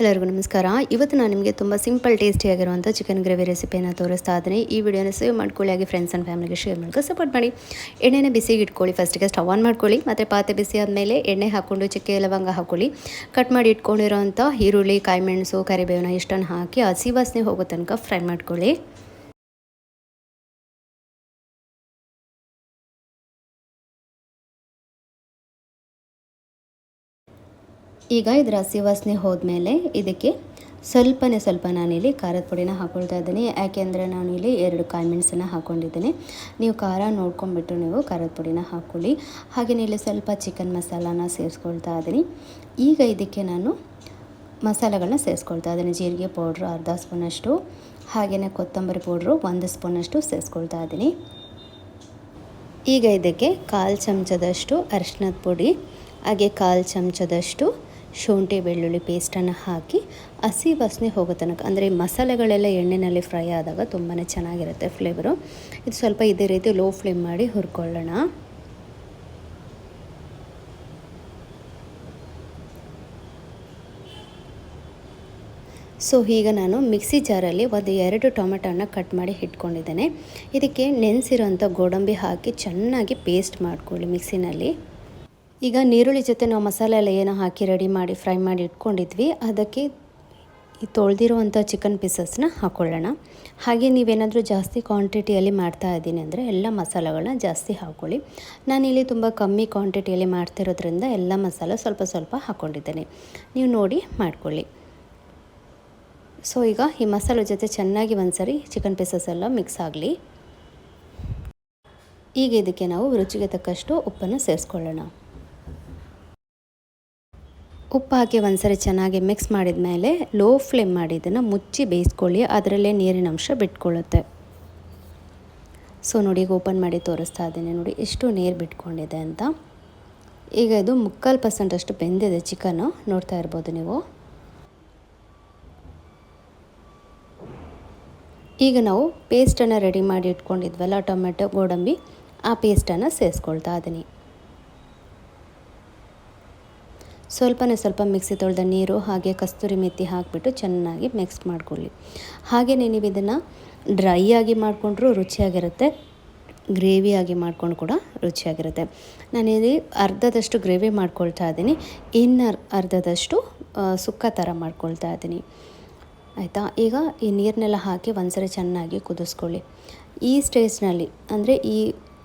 ಎಲ್ಲರಿಗೂ ನಮಸ್ಕಾರ. ಇವತ್ತು ನಾನು ನಿಮಗೆ ತುಂಬ ಸಿಂಪಲ್ ಟೇಸ್ಟಿಯಾಗಿರುವಂಥ ಚಿಕನ್ ಗ್ರೇವಿ ರೆಸಿಪಿಯನ್ನು ತೋರಿಸ್ತಾ ಇದ್ದೀನಿ. ಈ ವಿಡಿಯೋನ ಸೇವ್ ಮಾಡ್ಕೊಳ್ಳಿ, ಹಾಗೆ ಫ್ರೆಂಡ್ಸ್ ಆ್ಯಂಡ್ ಫ್ಯಾಮಿಲಿಗೆ ಶೇರ್ ಮಾಡ್ಕೊ ಸಪೋರ್ಟ್ ಮಾಡಿ. ಎಣ್ಣೆನ ಬಿಸಿಗೆ ಇಟ್ಕೊಳ್ಳಿ. ಫಸ್ಟಿಗೆ ಸ್ಟವ್ ಆನ್ ಮಾಡ್ಕೊಳ್ಳಿ, ಮತ್ತು ಪಾತ್ರೆ ಬಿಸಿ ಆದಮೇಲೆ ಎಣ್ಣೆ ಹಾಕ್ಕೊಂಡು ಚಕ್ಕೆ ಲವಂಗ ಹಾಕ್ಕೊಳ್ಳಿ. ಕಟ್ ಮಾಡಿ ಇಟ್ಕೊಂಡಿರೋಂಥ ಈರುಳ್ಳಿ, ಕಾಯಿಮೆಣಸು, ಕರಿಬೇವನ ಇಷ್ಟನ್ನು ಹಾಕಿ ಹಸಿ ವಾಸನೆ ಹೋಗೋ ತನಕ ಫ್ರೈ ಮಾಡ್ಕೊಳ್ಳಿ. ಈಗ ಇದರ ಹಸಿ ಹೋದ್ಮೇಲೆ ಇದಕ್ಕೆ ಸ್ವಲ್ಪನೇ ಸ್ವಲ್ಪ ನಾನಿಲ್ಲಿ ಖಾರದ ಪುಡಿನ ಹಾಕ್ಕೊಳ್ತಾ ಇದ್ದೀನಿ. ಯಾಕೆಂದರೆ ನಾನು ಇಲ್ಲಿ ಎರಡು ಕಾಯಿ ಮೆಣಸನ್ನು ಹಾಕ್ಕೊಂಡಿದ್ದೀನಿ ನೀವು ಖಾರ ನೋಡ್ಕೊಂಬಿಟ್ಟು ನೀವು ಖಾರದ ಪುಡಿನ ಹಾಕ್ಕೊಳ್ಳಿ ಹಾಗೆಯೇ ಇಲ್ಲಿ ಸ್ವಲ್ಪ ಚಿಕನ್ ಮಸಾಲಾನ ಸೇರಿಸ್ಕೊಳ್ತಾ ಇದ್ದೀನಿ. ಈಗ ಇದಕ್ಕೆ ನಾನು ಮಸಾಲೆಗಳನ್ನ ಸೇರಿಸ್ಕೊಳ್ತಾ ಇದ್ದೀನಿ. ಜೀರಿಗೆ ಪೌಡ್ರು ಅರ್ಧ ಸ್ಪೂನಷ್ಟು, ಹಾಗೆಯೇ ಕೊತ್ತಂಬರಿ ಪೌಡ್ರು ಒಂದು ಸ್ಪೂನಷ್ಟು ಸೇರಿಸ್ಕೊಳ್ತಾ ಇದ್ದೀನಿ. ಈಗ ಇದಕ್ಕೆ ಕಾಲು ಚಮಚದಷ್ಟು ಅರಿಶಿನದ ಪುಡಿ, ಹಾಗೆ ಕಾಲು ಚಮಚದಷ್ಟು ಶುಂಠಿ, ಬೆಳ್ಳುಳ್ಳಿ ಪೇಸ್ಟನ್ನು ಹಾಕಿ ಹಸಿ ವಾಸನೆ ಹೋಗೋ ತನಕ, ಅಂದರೆ ಮಸಾಲೆಗಳೆಲ್ಲ ಎಣ್ಣೆಯಲ್ಲಿ ಫ್ರೈ ಆದಾಗ ತುಂಬಾ ಚೆನ್ನಾಗಿರುತ್ತೆ ಫ್ಲೇವರು ಇದು ಸ್ವಲ್ಪ ಇದೇ ರೀತಿ ಲೋ ಫ್ಲೇಮ್ ಮಾಡಿ ಹುರ್ಕೊಳ್ಳೋಣ. ಸೊ ಈಗ ನಾನು ಮಿಕ್ಸಿ ಜಾರಲ್ಲಿ ಒಂದು ಎರಡು ಟೊಮೆಟೊನ ಕಟ್ ಮಾಡಿ ಇಟ್ಕೊಂಡಿದ್ದೇನೆ. ಇದಕ್ಕೆ ನೆನೆಸಿರೋಂಥ ಗೋಡಂಬಿ ಹಾಕಿ ಚೆನ್ನಾಗಿ ಪೇಸ್ಟ್ ಮಾಡ್ಕೊಳ್ಳಿ ಮಿಕ್ಸಿನಲ್ಲಿ. ಈಗ ನೀರುಳ್ಳಿ ಜೊತೆ ನಾವು ಮಸಾಲೆ ಎಲ್ಲ ಏನೋ ಹಾಕಿ ರೆಡಿ ಮಾಡಿ ಫ್ರೈ ಮಾಡಿ ಇಟ್ಕೊಂಡಿದ್ವಿ. ಅದಕ್ಕೆ ಈ ತೊಳೆದಿರುವಂಥ ಚಿಕನ್ ಪೀಸಸ್ನ ಹಾಕ್ಕೊಳ್ಳೋಣ ಹಾಗೆ ನೀವೇನಾದರೂ ಜಾಸ್ತಿ ಕ್ವಾಂಟಿಟಿಯಲ್ಲಿ ಮಾಡ್ತಾ ಇದ್ದೀನಿ ಅಂದರೆ ಎಲ್ಲ ಮಸಾಲೆಗಳನ್ನ ಜಾಸ್ತಿ ಹಾಕ್ಕೊಳ್ಳಿ ನಾನಿಲ್ಲಿ ತುಂಬ ಕಮ್ಮಿ ಕ್ವಾಂಟಿಟಿಯಲ್ಲಿ ಮಾಡ್ತಿರೋದ್ರಿಂದ ಎಲ್ಲ ಮಸಾಲೆ ಸ್ವಲ್ಪ ಸ್ವಲ್ಪ ಹಾಕ್ಕೊಂಡಿದ್ದೇನೆ ನೀವು ನೋಡಿ ಮಾಡ್ಕೊಳ್ಳಿ. ಸೊ ಈಗ ಈ ಮಸಾಲೆ ಜೊತೆ ಚೆನ್ನಾಗಿ ಒಂದ್ಸರಿ ಚಿಕನ್ ಪೀಸಸ್ ಎಲ್ಲ ಮಿಕ್ಸ್ ಆಗಲಿ. ಈಗ ಇದಕ್ಕೆ ನಾವು ರುಚಿಗೆ ತಕ್ಕಷ್ಟು ಉಪ್ಪನ್ನು ಸೇರಿಸ್ಕೊಳ್ಳೋಣ. ಉಪ್ಪು ಹಾಕಿ ಒಂದ್ಸರಿ ಚೆನ್ನಾಗಿ ಮಿಕ್ಸ್ ಮಾಡಿದ ಮೇಲೆ ಲೋ ಫ್ಲೇಮ್ ಮಾಡಿ ಇದನ್ನು ಮುಚ್ಚಿ ಬೇಯಿಸ್ಕೊಳ್ಳಿ. ಅದರಲ್ಲೇ ನೀರಿನ ಅಂಶ ಬಿಟ್ಕೊಳ್ಳುತ್ತೆ. ಸೊ ನೋಡಿ ಈಗ ಓಪನ್ ಮಾಡಿ ತೋರಿಸ್ತಾ ಇದ್ದೀನಿ. ನೋಡಿ ಎಷ್ಟು ನೀರು ಬಿಟ್ಕೊಂಡಿದೆ ಅಂತ. ಈಗ ಇದು ಮುಕ್ಕಾಲು ಪರ್ಸೆಂಟ್ ಅಷ್ಟು ಬೆಂದಿದೆ ಚಿಕನ್ನು ನೋಡ್ತಾ ಇರ್ಬೋದು ನೀವು. ಈಗ ನಾವು ಪೇಸ್ಟನ್ನು ರೆಡಿ ಮಾಡಿ ಇಟ್ಕೊಂಡಿದ್ವಲ್ಲ, ಟೊಮೆಟೊ, ಗೋಡಂಬಿ, ಆ ಪೇಸ್ಟನ್ನು ಸೇರಿಸ್ಕೊಳ್ತಾ ಇದ್ದೀನಿ. ಸ್ವಲ್ಪನೇ ಸ್ವಲ್ಪ ಮಿಕ್ಸಿ ತೊಳೆದ ನೀರು ಹಾಗೆ ಕಸ್ತೂರಿ ಮೆತ್ತಿ ಹಾಕಿಬಿಟ್ಟು ಚೆನ್ನಾಗಿ ಮಿಕ್ಸ್ ಮಾಡ್ಕೊಳ್ಳಿ. ಹಾಗೆ ನೀವು ಇದನ್ನು ಡ್ರೈ ಆಗಿ ಮಾಡಿಕೊಂಡ್ರೂ ರುಚಿಯಾಗಿರುತ್ತೆ ಗ್ರೇವಿಯಾಗಿ ಮಾಡ್ಕೊಂಡು ಕೂಡ ರುಚಿಯಾಗಿರುತ್ತೆ. ನಾನಿಲ್ಲಿ ಅರ್ಧದಷ್ಟು ಗ್ರೇವಿ ಮಾಡ್ಕೊಳ್ತಾ ಇದ್ದೀನಿ, ಇನ್ನು ಅರ್ಧದಷ್ಟು ಸುಕ್ಕ ಥರ ಮಾಡ್ಕೊಳ್ತಾ ಇದ್ದೀನಿ. ಆಯಿತಾ? ಈಗ ಈ ನೀರನ್ನೆಲ್ಲ ಹಾಕಿ ಒಂದ್ಸರಿ ಚೆನ್ನಾಗಿ ಕುದಿಸ್ಕೊಳ್ಳಿ. ಈ ಸ್ಟೇಜ್ನಲ್ಲಿ ಅಂದರೆ ಈ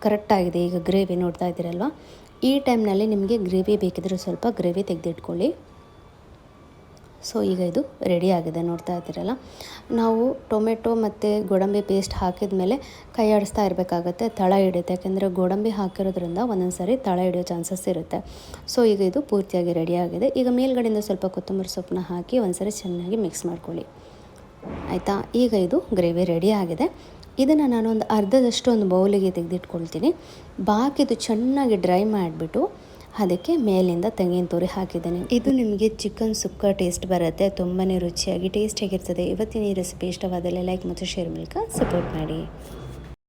ಕರೆಕ್ಟಾಗಿದೆ ಈಗ ಗ್ರೇವಿ ನೋಡ್ತಾ ಇದ್ದೀರಲ್ವ? ಈ ಟೈಮ್ನಲ್ಲಿ ನಿಮಗೆ ಗ್ರೇವಿ ಬೇಕಿದ್ರೆ ಸ್ವಲ್ಪ ಗ್ರೇವಿ ತೆಗೆದಿಟ್ಕೊಳ್ಳಿ. ಸೊ, ಈಗ ಇದು ರೆಡಿ ಆಗಿದೆ, ನೋಡ್ತಾ ಇದ್ದೀರಲ್ಲ. ನಾವು ಟೊಮೆಟೊ ಮತ್ತು ಗೋಡಂಬಿ ಪೇಸ್ಟ್ ಹಾಕಿದ ಮೇಲೆ ಕೈ ಆಡಿಸ್ತಾ ಇರಬೇಕಾಗತ್ತೆ, ತಳ ಹಿಡಿಯುತ್ತೆ. ಯಾಕೆಂದರೆ ಗೋಡಂಬಿ ಹಾಕಿರೋದ್ರಿಂದ ಒಂದೊಂದು ಸಾರಿ ತಳ ಹಿಡಿಯೋ ಚಾನ್ಸಸ್ ಇರುತ್ತೆ. ಸೊ, ಈಗ ಇದು ಪೂರ್ತಿಯಾಗಿ ರೆಡಿಯಾಗಿದೆ ಈಗ ಮೇಲ್ಗಡೆಯಿಂದ ಸ್ವಲ್ಪ ಕೊತ್ತಂಬರಿ ಸೊಪ್ಪನ್ನ ಹಾಕಿ ಒಂದ್ಸರಿ ಚೆನ್ನಾಗಿ ಮಿಕ್ಸ್ ಮಾಡ್ಕೊಳ್ಳಿ. ಆಯಿತಾ? ಈಗ ಇದು ಗ್ರೇವಿ ರೆಡಿ ಆಗಿದೆ. ಇದನ್ನು ನಾನೊಂದು ಅರ್ಧದಷ್ಟು ಒಂದು ಬೌಲಿಗೆ ತೆಗೆದಿಟ್ಕೊಳ್ತೀನಿ. ಬಾಕಿದು ಚೆನ್ನಾಗಿ ಡ್ರೈ ಮಾಡಿಬಿಟ್ಟು ಅದಕ್ಕೆ ಮೇಲಿಂದ ತೆಂಗಿನ ತುರಿ ಹಾಕಿದ್ದೇನೆ. ಇದು ನಿಮಗೆ ಚಿಕನ್ ಸುಕ್ಕ ಟೇಸ್ಟ್ ಬರುತ್ತೆ ತುಂಬಾ ರುಚಿಯಾಗಿ, ಟೇಸ್ಟಿಯಾಗಿರ್ತದೆ. ಇವತ್ತಿನ ಈ ರೆಸಿಪಿ ಇಷ್ಟವಾದಲ್ಲಿ ಲೈಕ್ ಮತ್ತು ಶೇರ್ ಮೂಲಕ ಸಪೋರ್ಟ್ ಮಾಡಿ.